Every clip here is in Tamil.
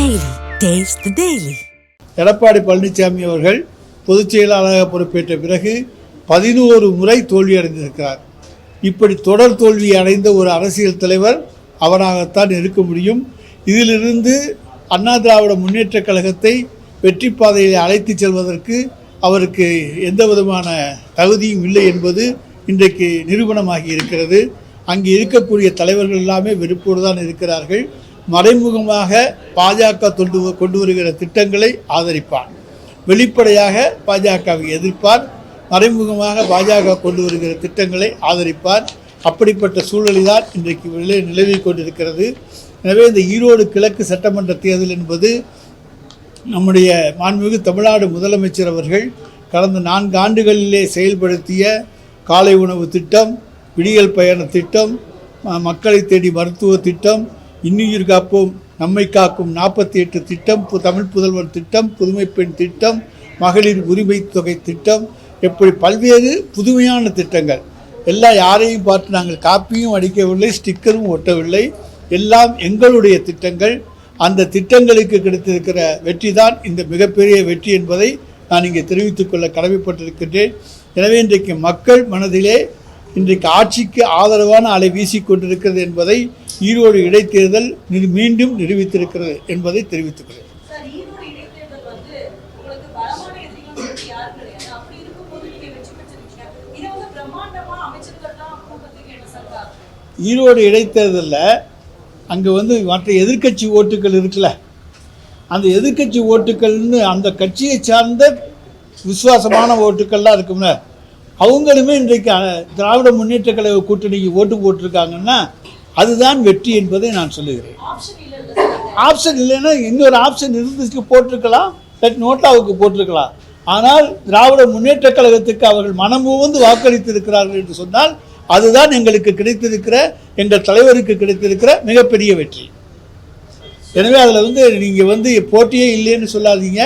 Daily taste daily Edappadi Palaniswami அவர்கள் பொதுச் செயலாளராக பொறுப்பேற்ற பிறகு பதினோரு முறை தோல்வி அடைந்திருக்கிறார். இப்படி தொடர் தோல்வி அடைந்த ஒரு அரசியல் தலைவர் அவராகத்தான் இருக்க முடியும். இதிலிருந்து அண்ணா திராவிட முன்னேற்றக் கழகத்தை வெற்றி பாதையில் அழைத்துச் செல்வதற்கு அவருக்கு எந்த விதமான தகுதியும் இல்லை என்பது இன்றைக்கு நிரூபணமாகி இருக்கிறது. அங்கே இருக்கக்கூடிய தலைவர்கள் எல்லாமே வெறுப்போடு தான் இருக்கிறார்கள். மறைமுகமாக பாஜக கொண்டு கொண்டு வருகிற திட்டங்களை ஆதரிப்பார் வெளிப்படையாக பாஜகவை எதிர்ப்பார் மறைமுகமாக பாஜக கொண்டு வருகிற திட்டங்களை ஆதரிப்பார் அப்படிப்பட்ட சூழலில் தான் இன்றைக்கு நிலை நிலவி கொண்டிருக்கிறது. எனவே இந்த ஈரோடு கிழக்கு சட்டமன்ற தேர்தல் என்பது நம்முடைய மாண்புமிகு தமிழ்நாடு முதலமைச்சர் அவர்கள் கடந்த நான்கு ஆண்டுகளிலே செயல்படுத்திய காலை உணவு திட்டம் விடியல் பயண திட்டம் மக்களை தேடி மருத்துவ திட்டம் இன்னுயிர் காப்போம் நம்மை காக்கும் நாற்பத்தி எட்டு திட்டம் பு- தமிழ் புதல்வர் திட்டம் புதுமை பெண் திட்டம் மகளிர் உரிமை தொகை திட்டம் எப்படி பல்வேறு புதுமையான திட்டங்கள். எல்லாம் யாரையும் பார்த்து நாங்கள் காப்பியும் அடிக்கவில்லை ஸ்டிக்கரும் ஒட்டவில்லை. எல்லாம் எங்களுடைய திட்டங்கள். அந்த திட்டங்களுக்கு கிடைத்திருக்கிற வெற்றி தான் இந்த மிகப்பெரிய வெற்றி என்பதை நான் இங்கே தெரிவித்துக் கொள்ள கடமைப்பட்டிருக்கின்றேன். எனவே இன்றைக்கு மக்கள் மனதிலே இன்றைக்கு ஆட்சிக்கு ஆதரவான அலை வீசிக்கொண்டிருக்கிறது என்பதை ஈரோடு இடைத்தேர்தல் மீண்டும் நிரூபித்திருக்கிறது என்பதை தெரிவித்துக் கொள்கிறேன் சார் ஈரோடு இடைத்தேர்தலில் அங்கே வந்து மற்ற எதிர்க்கட்சி ஓட்டுகள் இருக்குல்ல அந்த எதிர்க்கட்சி ஓட்டுகள்னு அந்த கட்சியை சார்ந்த விசுவாசமான ஓட்டுக்கள்லாம் இருக்கும்ல அவங்களுமே இன்றைக்கு திராவிட முன்னேற்ற கழக கூட்டணிக்கு ஓட்டு போட்டிருக்காங்கன்னா அதுதான் வெற்றி என்பதை நான் சொல்லுகிறேன். ஆப்ஷன் இல்லைன்னா இன்னொரு ஆப்ஷன் இருந்துச்சு போட்டிருக்கலாம் இல்லாட்டி நோட்டாவுக்கு போட்டிருக்கலாம். ஆனால் திராவிட முன்னேற்ற கழகத்துக்கு அவர்கள் மனமுவந்து வாக்களித்திருக்கிறார்கள் என்று சொன்னால் அதுதான் எங்களுக்கு கிடைத்திருக்கிற எங்கள் தலைவருக்கு கிடைத்திருக்கிற மிகப்பெரிய வெற்றி. எனவே அதில் வந்து நீங்கள் வந்து போட்டியே இல்லைன்னு சொல்லாதீங்க.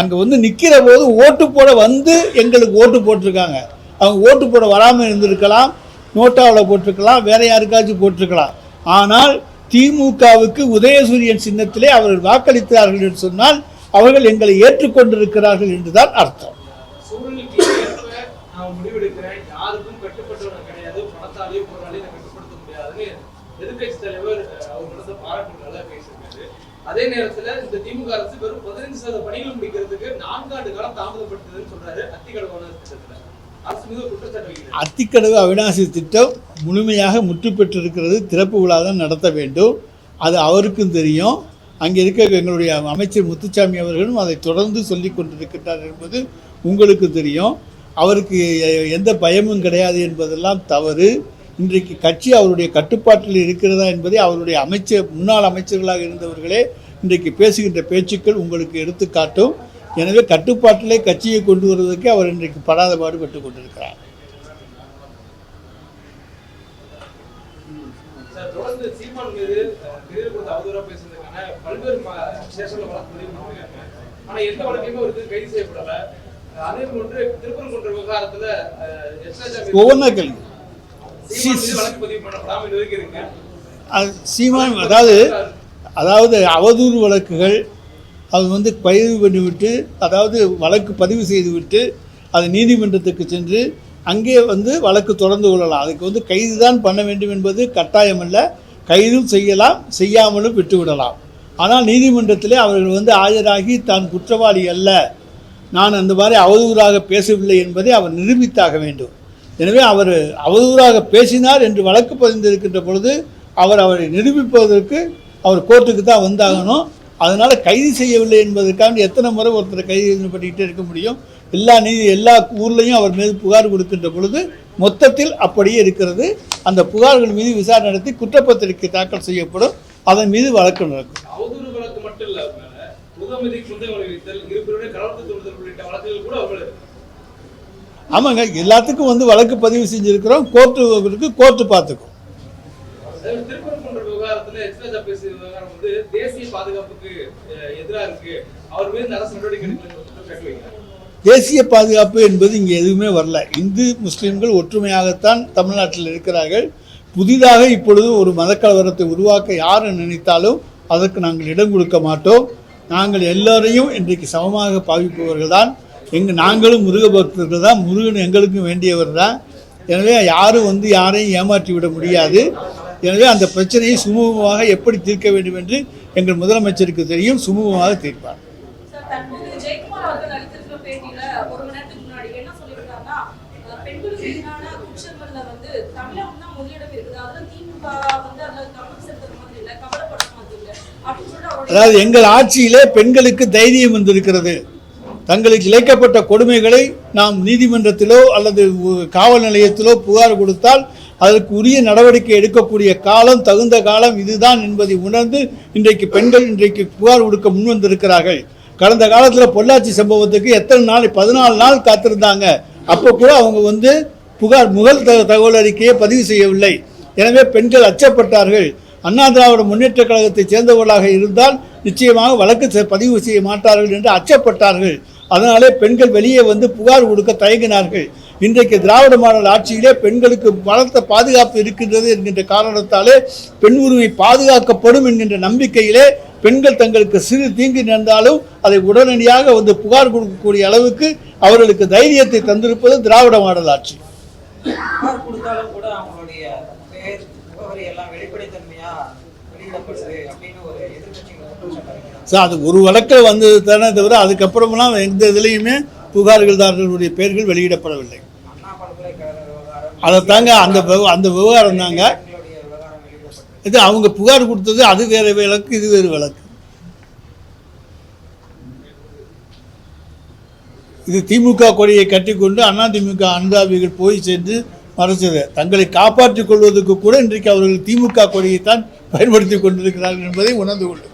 அங்கே வந்து நிற்கிற போது ஓட்டு போட வந்து எங்களுக்கு ஓட்டு போட்டிருக்காங்க. அவங்க ஓட்டு போட வராமல் இருந்திருக்கலாம். நோட்டாவில் போட்டிருக்கலாம் வேற யாருக்காச்சும் போட்டிருக்கலாம். ஆனால் திமுகவுக்கு உதயசூரியன் சின்னத்திலே அவர்கள் வாக்களித்தார்கள் என்று சொன்னால் அவர்கள் எங்களை ஏற்றுக்கொண்டிருக்கிறார்கள் என்றுதான் அர்த்தம். அதே நேரத்துல இந்த திமுக அரசு வெறும் பதினைந்து சதவீத பணிகள் முடிக்கிறதுக்கு நான்காண்டு காலம் தாமதப்படுத்துதுன்னு சொல்றாரு அத்திக்கடவான திட்டத்துல. அத்திக்கடவு அவிநாசி திட்டம் முழுமையாக முற்று பெற்றிருக்கிறது. திறப்பு விழா தான் நடத்த வேண்டும். அது அவருக்கும் தெரியும். அங்கே இருக்க எங்களுடைய அமைச்சர் முத்துச்சாமி அவர்களும் அதை தொடர்ந்து சொல்லி கொண்டிருக்கின்றார் என்பது உங்களுக்கு தெரியும். அவருக்கு எந்த பயமும் கிடையாது என்பதெல்லாம் தவறு. இன்றைக்கு கட்சி அவருடைய கட்டுப்பாட்டில் இருக்கிறதா என்பதை அவருடைய அமைச்சர் முன்னாள் அமைச்சர்களாக இருந்தவர்களே இன்றைக்கு பேசுகின்ற பேச்சுக்கள் உங்களுக்கு எடுத்துக்காட்டும். எனவே கட்டுப்பாட்டிலே கட்சியை கொண்டு வருவதற்கு அவர் இன்றைக்கு படாத பாடுபட்டு கொண்டிருக்கிறார். ஒவ்வொன்றா கேள்வி சீமான் அதாவது அதாவது அவதூறு வழக்குகள் அது வந்து பதிவு பண்ணிவிட்டு அதாவது வழக்கு பதிவு செய்துவிட்டு அது நீதிமன்றத்துக்கு சென்று அங்கே வந்து வழக்கு தொடர்ந்து கொள்ளலாம். அதுக்கு வந்து கைது தான் பண்ண வேண்டும் என்பது கட்டாயமல்ல. கைதும் செய்யலாம் செய்யாமலும் விட்டுவிடலாம். ஆனால் நீதிமன்றத்திலே அவர்கள் வந்து ஆஜராகி தான் குற்றவாளி அல்ல. நான் அந்த மாதிரி அவதூறாக பேசவில்லை என்பதை அவர் நிரூபித்தாக வேண்டும். எனவே அவர் அவதூறாக பேசினார் என்று வழக்கு பதிந்திருக்கின்ற பொழுது அவர் அவரை நிரூபிப்பதற்கு அவர் கோர்ட்டுக்கு தான் வந்தாகணும். அதனால் கைது செய்யவில்லை என்பதற்காண்டி எத்தனை முறை ஒருத்தரை கைது பண்ணிக்கிட்டே இருக்க முடியும்? எல்லா நீதி எல்லா ஊர்லேயும் அவர் மீது புகார் கொடுக்கின்ற பொழுது மொத்தத்தில் அப்படியே இருக்கிறது. அந்த புகார்கள் மீது விசாரணை நடத்தி குற்றப்பத்திரிகை தாக்கல் செய்யப்படும். அதன் மீது வழக்கு நடக்கும். ஆமாங்க எல்லாத்துக்கும் வந்து வழக்கு பதிவு செஞ்சுருக்கிறோம். கோர்ட்டு கோர்ட்டு பார்த்துக்கும். பேசிய விவகாரம் வந்து தேசிய பாதுகாப்புக்கு எதிராக இருக்கு. அவர் மீது அரசு நடவடிக்கை தேசிய பாதுகாப்பு என்பது இங்கே எதுவுமே வரல. இந்து முஸ்லீம்கள் ஒற்றுமையாகத்தான் தமிழ்நாட்டில் இருக்கிறார்கள். புதிதாக இப்பொழுது ஒரு மதக்கலவரத்தை உருவாக்க யார் நினைத்தாலும் அதற்கு நாங்கள் இடம் கொடுக்க மாட்டோம். நாங்கள் எல்லோரையும் இன்றைக்கு சமமாக பாவிப்பவர்கள் தான். எங்கள் நாங்களும் முருக பக்தர்கள் தான். முருகன் எங்களுக்கும் வேண்டியவர் தான். எனவே யாரும் வந்து யாரையும் ஏமாற்றி விட முடியாது. எனவே அந்த பிரச்சனையை சுமூகமாக எப்படி தீர்க்க வேண்டும் என்று எங்கள் முதலமைச்சருக்கு தெரியும் சுமூகமாக தீர்ப்பார். அதாவது எங்கள் ஆட்சியிலே பெண்களுக்கு தைரியம் வந்திருக்கிறது. தங்களுக்கு இழைக்கப்பட்ட கொடுமைகளை நாம் நீதிமன்றத்திலோ அல்லது காவல் நிலையத்திலோ புகார் கொடுத்தால் அதற்கு உரிய நடவடிக்கை எடுக்கக்கூடிய காலம் தகுந்த காலம் இதுதான் என்பதை உணர்ந்து இன்றைக்கு பெண்கள் இன்றைக்கு புகார் கொடுக்க முன்வந்திருக்கிறார்கள் கடந்த காலத்தில் பொள்ளாச்சி சம்பவத்துக்கு எத்தனை நாள் பதினாலு நாள் காத்திருந்தாங்க. அப்போ கூட அவங்க வந்து புகார் முதல் த- தகவல் அறிக்கையை பதிவு செய்யவில்லை. எனவே பெண்கள் அச்சப்பட்டார்கள். அண்ணா திராவிட முன்னேற்ற கழகத்தைச் சேர்ந்தவர்களாக இருந்தால் நிச்சயமாக வழக்கு செ- பதிவு செய்ய மாட்டார்கள் என்று அச்சப்பட்டார்கள். அதனாலே பெண்கள் வெளியே வந்து புகார் கொடுக்க தயங்கினார்கள். இன்றைக்கு திராவிட மாடல் ஆட்சியிலே பெண்களுக்கு பலத்த பாதுகாப்பு இருக்கின்றது என்கின்ற காரணத்தாலே பெண் உரிமை பாதுகாக்கப்படும் என்கின்ற நம்பிக்கையிலே பெண்கள் தங்களுக்கு சிறு தீங்கு நேர்ந்தாலும் அதை உடனடியாக வந்து புகார் கொடுக்கக்கூடிய அளவுக்கு அவர்களுக்கு தைரியத்தை தந்திருப்பது திராவிட மாடல் ஆட்சி. சார் அது ஒரு வழக்கில் வந்தது தானே தவிர அதுக்கப்புறமெல்லாம் எந்த இதுலேயுமே புகார்கள்தாரர்களுடைய பெயர்கள் வெளியிடப்படவில்லை. அதை தாங்க அந்த அந்த விவகாரம் தாங்க. இது அவங்க புகார் கொடுத்தது அது வேறு விளக்கு இது வேறு விளக்கு. இது திமுக கொடியை கட்டிக்கொண்டு அதிமுக அனுதாபிகள் போய் சென்று மறைச்சது. தங்களை காப்பாற்றிக் கொள்வதற்கு கூட இன்றைக்கு அவர்கள் திமுக கொடியைத்தான் பயன்படுத்தி கொண்டிருக்கிறார்கள் என்பதை உணர்ந்து கொள்ளும்